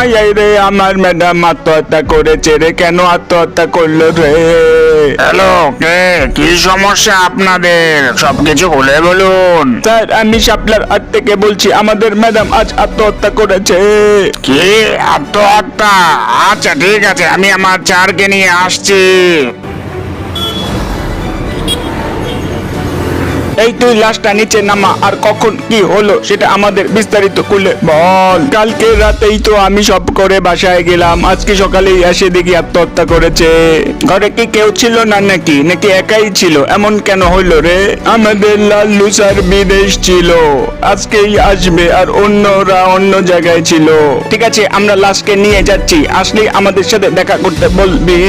I রে আমার madam আত্মহত্যা করেছে রে। কেন আত্মহত্যা করল রে? হ্যালো কে? কি সমস্যা আপনাদের? সবকিছু খুলে বলুন। স্যার আমি শাপলার হাত থেকে বলছি আমাদের ম্যাডাম আজ আত্মহত্যা করেছে। কি? আত্মহত্যা? আচ্ছা ঠিক আছে আমি আমার চারকে নিয়ে আসছি। এই তুই লাশটা নিচে নামা, আর কখন কি হলো সেটা আমাদের বিস্তারিত খুলে বল। কালকে রাতেই তো আমি সব করে বাসায় গেলাম। আজকে সকালেই এসে দেখি আত্মহত্যা করেছে। ঘরে কি কেউ ছিল না নাকি? নাকি একাই ছিল? এমন কেন হইল রে? আমাদের লাল্লু স্যার বিদেশ ছিল। আজকেই আসবে আর অন্যরা অন্য জায়গায় ছিল। ঠিক আছে, আমরা লাশকে নিয়ে যাচ্ছি। আসলেই আমাদের সাথে দেখা করতে বলবি।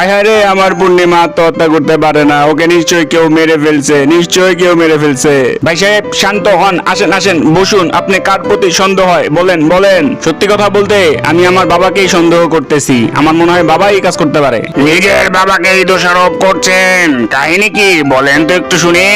আহারে আমার পূর্ণিমা আত্মহত্যা করতে পারে না। ওকে নিশ্চয়ই কেউ মেরে ফেলছে নিশ্চয়ই কেউ মেরে ফেলছে। ভাই সাহেব শান্ত হন আসেন আসেন বসুন আপনি কার প্রতি সন্দেহ হয়? বলেন বলেন। সত্যি কথা বলতে আমি আমার বাবাকেই সন্দেহ করতেছি। আমার মনে হয় বাবাই এই কাজ করতে পারে। নিজের বাবাকেই দোষারোপ করছেন। কাহিনী কি? বলেন তো একটু শুনি।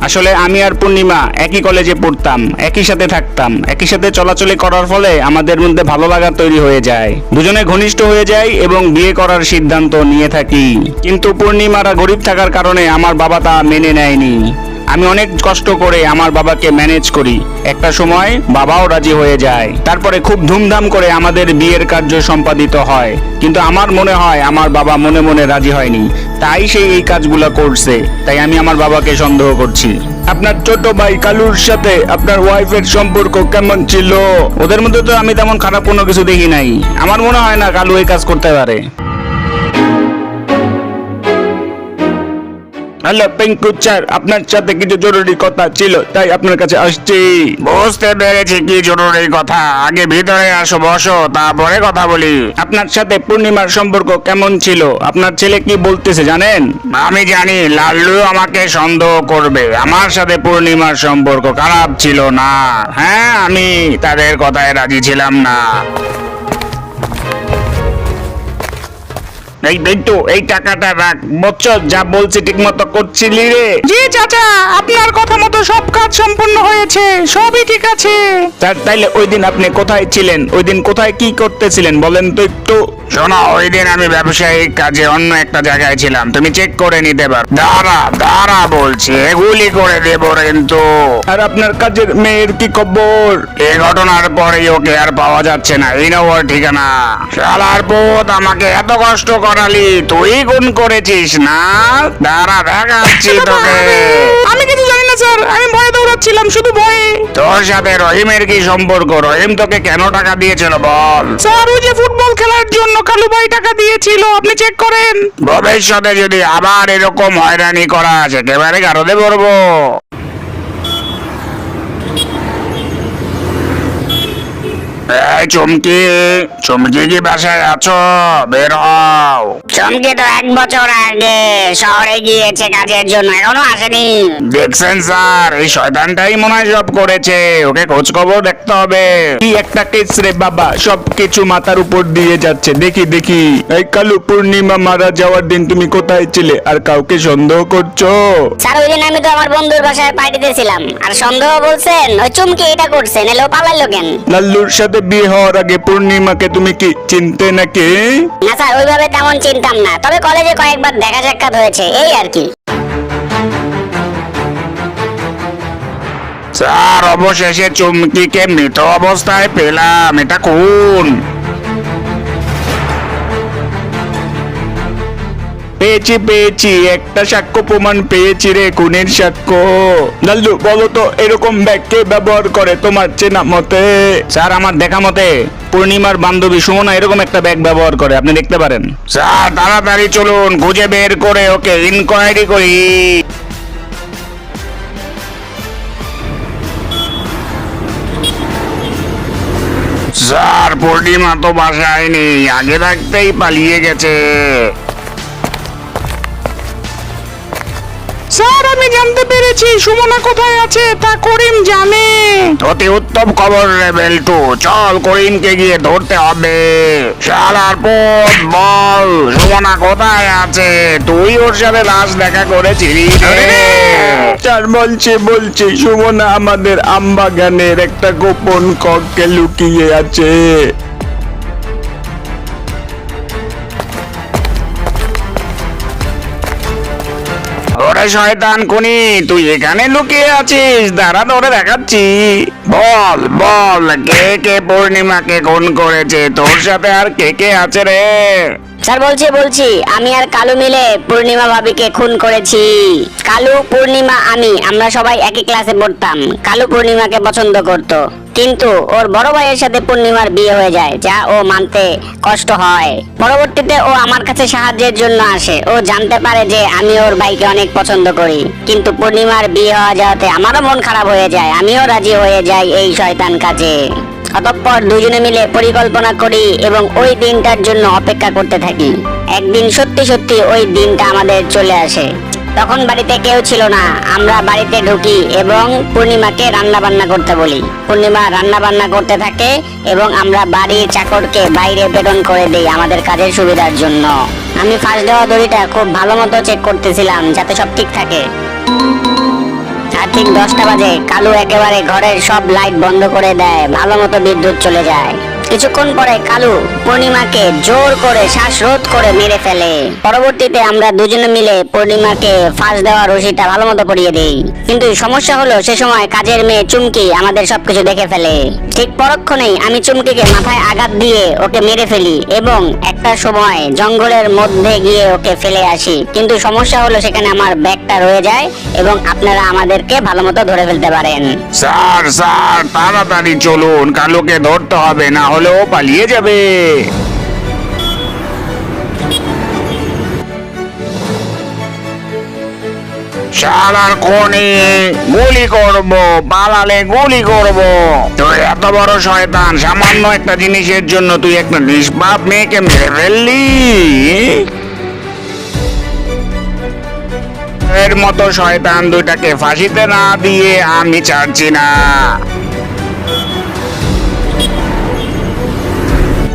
আসলে আমি আর পূর্ণিমা একই কলেজে পড়তাম, একই সাথে থাকতাম, একই সাথে চলাচলি করার ফলে আমাদের মধ্যে ভালো লাগা তৈরি হয়ে যায়। দুজনে ঘনিষ্ঠ হয়ে যায় এবং বিয়ে করার সিদ্ধান্ত নিয়ে থাকি। কিন্তু পূর্ণিমারা গরিব থাকার কারণে আমার বাবা তা মেনে নেয়নি। আমি অনেক কষ্ট করে আমার বাবাকে ম্যানেজ করি। একটা সময় বাবাও রাজি হয়ে যায়। তারপরে খুব ধুমধাম করে আমাদের বিয়ের কার্য সম্পাদিত হয়। কিন্তু আমার মনে হয় আমার বাবা মনে মনে রাজি হয়নি। তাই সেই এই কাজগুলো করছে। তাই আমি আমার বাবাকে সন্দেহ করছি। আপনার ছোট ভাই কালুর সাথে আপনার ওয়াইফের সম্পর্ক কেমন ছিল? ওদের মধ্যে তো আমি তেমন খারাপ কোনো কিছু দেখি নাই। আমার মনে হয় না কালু এই কাজ করতে পারে। হ্যালো পিঙ্কু স্যার আপনার সাথে কিছু জরুরি কথা ছিল তাই আপনার কাছে আসছি। বুঝতে পেরেছি কি জরুরি কথা। আগে ভিতরে আসো বসো তারপরে কথা বলি। আপনার সাথে পূর্ণিমার সম্পর্ক কেমন ছিল? আপনার ছেলে কি বলতেছে জানেন? আমি জানি লাল্লু আমাকে সন্দেহ করবে। আমার সাথে পূর্ণিমার সম্পর্ক খারাপ ছিল না। হ্যাঁ আমি তাদের কথায় রাজি ছিলাম না। এই বিট্টু এই টাকাটা রাখ। বচ্চ যা বলছি ঠিক মতো করছিলি রে। জি চাচা আপনার কথা মতো সব কাজ সম্পূর্ণ হয়েছে সবই ঠিক আছে। স্যার তাইলে ওই দিন আপনি কোথায় ছিলেন? ওই দিন কোথায় কি করতেছিলেন? বলেন তো একটু। শোনো ওই দিন আমি ব্যবসায়িক কাজে অন্য একটা জায়গায় ছিলাম। তুমি চেক করে নিতে পারো। দাঁড়া দাঁড়া বলছি এগুলি করে দেবো কিন্তু। আর আপনার কাজের মেয়ের কি খবর? এই ঘটনার পরেই ওকে আর পাওয়া যাচ্ছে না এই নাও ঠিকানা। শালার পোত আমাকে এত কষ্ট করালি তুই গুণ করেছিস না? দাঁড়া দেখাচ্ছি তোকে। আমি কিছু জানি না স্যার। আমি ভয়ে দৌড়াচ্ছিলাম শুধু ভয়ে। তোর সাথে রহিমের কি সম্পর্ক? রহিম তোকে কেন টাকা দিয়েছিল বল? স্যার ওই যে খেলার জন্য কালু ভাই টাকা দিয়েছিল, আপনি চেক করেন। ভবিষ্যতে যদি আবার এরকম হয়রানি করা আছে, একেবারে কারও পড়ব। এই চমকি চমকি কি বাসায় আছো? বের হও। চমকে তো এক বছর আগে শহরে গিয়েছে কাজের জন্য এখনও আসেনি। দেখছেন স্যার এই শয়তানটাই মনে হয় সব করেছে ওকে খোঁজ খবর দেখতে হবে। কি একটা কেস রে বাবা সব কিছু মাথার উপর দিয়ে যাচ্ছে দেখি দেখি। এই কালু পূর্ণিমা মারা যাওয়ার দিন তুমি কোথায় ছিলে আর কাউকে সন্দেহ করছ? স্যার ওই দিন আমি তো আমার বন্ধুর বাসায় পার্টিতে ছিলাম আর সন্দেহ বলছেন ওই চুমকি এটা করছেন এলো পালাইলো কেন? লাল্লুর সাথে বিয়ে হওয়ার আগে পূর্ণিমাকে তুমি কি চিনতে নাকি? না স্যার ওইভাবে তেমন চিনতাম না। তবে কলেজে কয়েকবার দেখা সাক্ষাৎ হয়েছে এই আর কি। স্যার অবশেষে চুমকিকে মৃত অবস্থায় পেলাম। এটা কোন? পেয়েছি পেয়েছি, একটা সাক্ষ্য প্রমাণ পেয়েছি রে খুনের সাক্ষ্য। লাল্লু, বলো তো, এরকম ব্যাগ কে ব্যবহার করে তোমার চেনা মতে? স্যার, আমার দেখা মতে পূর্ণিমার বান্ধবী সুমনা এরকম একটা ব্যাগ ব্যবহার করে, আপনি দেখতে পারেন। স্যার, তাড়াতাড়ি চলুন, খুঁজে বের করে ওকে ইনকোয়ারি করি। স্যার, পূর্ণিমা তো বাসায় নেই, আগে থাকতেই পালিয়ে গেছে। স্যার আমি জানতে পেরেছি। সুমনা কোথায় আছে? তা করিম জানে। অতি উত্তম খবর রে বেল্টু। চল করিমকে গিয়ে ধরতে হবে। শালার পথ বল সুমনা কোথায় আছে? তুই ওর সাথে লাশ দেখা করেছিলি রে? স্যার বলছে বলছে সুমনা আমাদের আমবাগানের একটা গোপন কক্ষে লুকিয়ে আছে। ওরে শয়তান কুনি তুই এখানে লুকিয়ে আছিস, দাঁড়া ধরে দেখাচ্ছি। বল বল, কে কে পূর্ণিমাকে খুন করেছে, তোর সাথে আর কে কে আছে রে? স্যার, বলছি বলছি, আমি আর কালু মিলে পূর্ণিমা ভাবিকে খুন করেছি। কালু, পূর্ণিমা, আমি, আমরা সবাই একই ক্লাসে পড়তাম। কালু পূর্ণিমাকে পছন্দ করত। কিন্তু ওর বড় ভাইয়ের সাথে পূর্ণিমার বিয়ে হয়ে যায়, যা ও মানতে কষ্ট হয়। পরবর্তীতে ও আমার কাছে সাহায্যের জন্য আসে। ও জানতে পারে যে আমি ওর ভাইকে অনেক পছন্দ করি। কিন্তু পূর্ণিমার বিয়ে হওয়া যাওয়াতে আমারও মন খারাপ হয়ে যায়। আমিও রাজি হয়ে যাই এই শয়তান কাজে। অতঃপর দুজনে মিলে পরিকল্পনা করি এবং ওই দিনটার জন্য অপেক্ষা করতে থাকি। একদিন সত্যি সত্যি ওই দিনটা আমাদের চলে আসে। তখন বাড়িতে কেউ ছিল না। আমরা বাড়িতে ঢুকি এবং পূর্ণিমাকে রান্না বান্না করতে বলি। পূর্ণিমা রান্না বান্না করতে থাকে এবং আমরা বাড়ির চাকরকে বাইরে প্রেরণ করে দিই আমাদের কাজের সুবিধার জন্য। আমি ফার্স্ট দেওয়া দড়িটা খুব ভালো মতো চেক করতেছিলাম যাতে সব ঠিক থাকে। আর ঠিক দশটা বাজে কালু একেবারে ঘরের সব লাইট বন্ধ করে দেয়। ভালো মতো বিদ্যুৎ চলে যায়। কিছুক্ষণ পরে কালু পূর্ণিমাকে জোর করে শ্বাসরোধ করে মেরে ফেলে। পরবর্তীতে আমরা দুজনে মিলে পূর্ণিমাকে ফাঁস দেওয়া রশিটা ভালো মতো পরিয়ে দেই। কিন্তু সমস্যা হলো সে সময় কাজের মেয়ে চুমকি আমাদের সবকিছু দেখে ফেলে। ঠিক পরক্ষণেই আমি চুমকিকে মাথায় আঘাত দিয়ে ওকে মেরে ফেলি এবং একটা সময় জঙ্গলের মধ্যে গিয়ে ওকে ফেলে আসি। কিন্তু সমস্যা হলো সেখানে আমার ব্যাগটা রয়ে যায় এবং আপনারা আমাদেরকে ভালো মতো ধরে ফেলতে পারেন। স্যার স্যার, তাড়াতাড়ি চলুন, কালুকে ধরতে হবে, না হলে ও পালিয়ে যাবে। গুলি করব পালালে গুলি করব। তুই এত বড় শয়তান, সামান্য একটা জিনিসের জন্য তুই একটা নিষ্পাপ মেয়েকে মেরে ফেললি। এর মতো শয়তান দুইটাকে ফাঁসিতে না দিয়ে আমি ছাড়ছি না।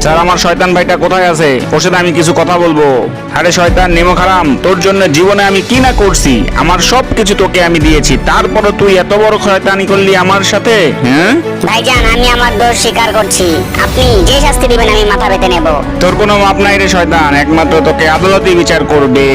স্যার আমার শয়তান ভাইটা কোথায় আছে? ওর সাথে আমি কিছু কথা বলব। আরে শয়তান নেমো খারাম। তোর জন্য জীবনে আমি কি না করছি? আমার সব কিছু তোকে আমি দিয়েছি। তারপরও তুই এত বড় শয়তানি করলি আমার সাথে? হ্যাঁ? ভাইজান আমি আমার দোষ স্বীকার করছি। আপনি যে শাস্তি দিবেন আমি মাথা পেতে নেব। তোর কোনো মাপ নাই রে শয়তান। একমাত্র তোকে আদালতই বিচার করবে।